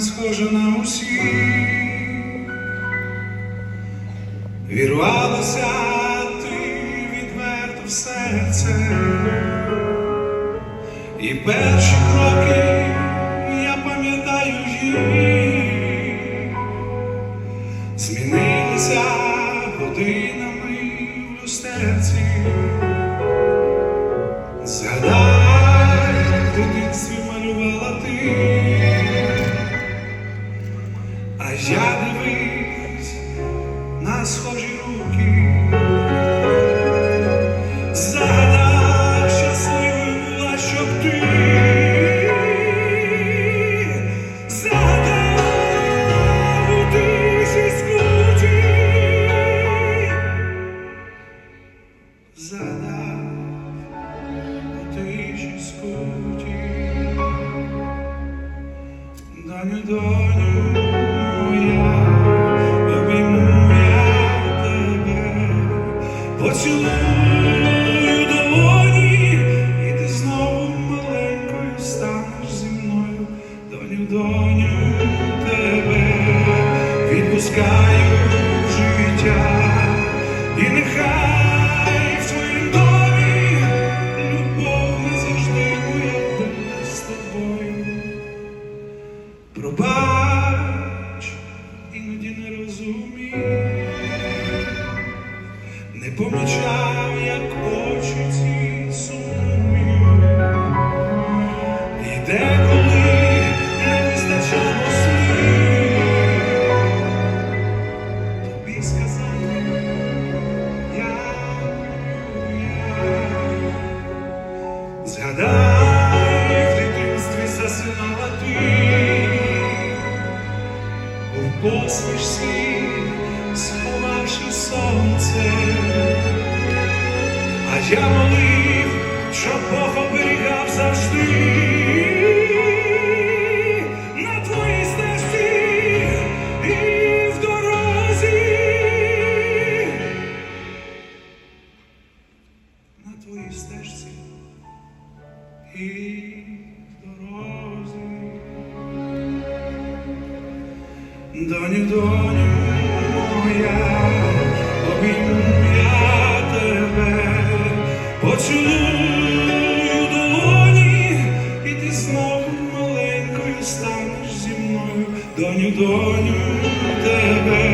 схожа на усі. Вірвалася ти відверто в серце, і перші кроки я пам'ятаю їх, змінилися годинами в люстерці. Згадай, дитинстві я дивись на схожі руки. Згадай, щасливою щоб ти. Згадай у тиші скруті. Згадай у тиші скруті. Доню, доню доню, тебе, відпускаю в життя, і нехай в твоїм домі любов не завжди буде з тобою. Пробач, іноді не розумів, не помічав, Згадай, в дитинстві засинала ти, у посмішці сховавши сонце, а я молив, щоб Бог оберігав завжди. На твоїй стежці і дорозі. Доню, доню моя, обійму я тебе, почую долоні, і ти знову маленькою станеш зі мною, доню, доню тебе.